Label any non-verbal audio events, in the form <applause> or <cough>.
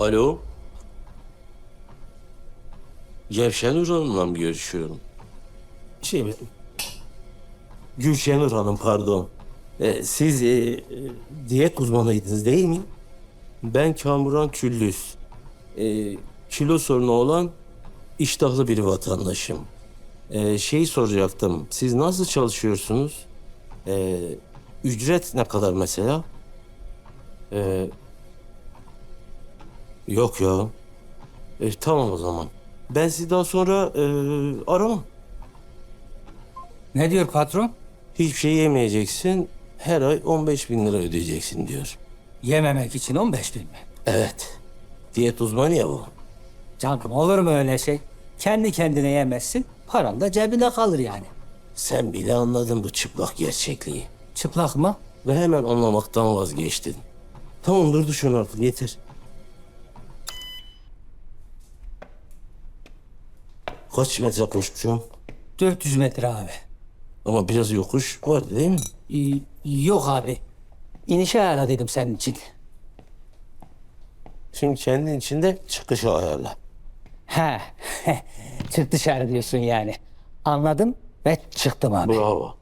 Alo. Gevşenur Hanım'la mı görüşüyorum? Şey mi? Gülşenur Hanım pardon. Ee, siz e, diyet uzmanıydınız değil mi? Ben Kamuran Küllüz. Ee, kilo sorunu olan iştahlı bir vatandaşım. Ee, şey soracaktım. Siz nasıl çalışıyorsunuz? Ee, ücret ne kadar mesela? Ee, Yok ya. E, tamam o zaman. Ben sizi daha sonra e, aramam. Ne diyor patron? Hiçbir şey yemeyeceksin. Her ay 15 bin lira ödeyeceksin diyor. Yememek için 15 bin mi? Evet. Diyet uzmanı ya bu. Canım olur mu öyle şey? Kendi kendine yemezsin, paran da cebinde kalır yani. Sen bile anladın bu çıplak gerçekliği. Çıplak mı? Ve hemen anlamaktan vazgeçtin. Tamam dur düşün artık yeter. Kaç metre koşmuşum? 400 metre abi. Ama biraz yokuş var değil mi? Ee, yok abi. İnişe ayarla dedim senin için. Şimdi kendin içinde çıkışı ayarla. He. <laughs> Çık dışarı diyorsun yani. Anladım ve çıktım abi. Bravo.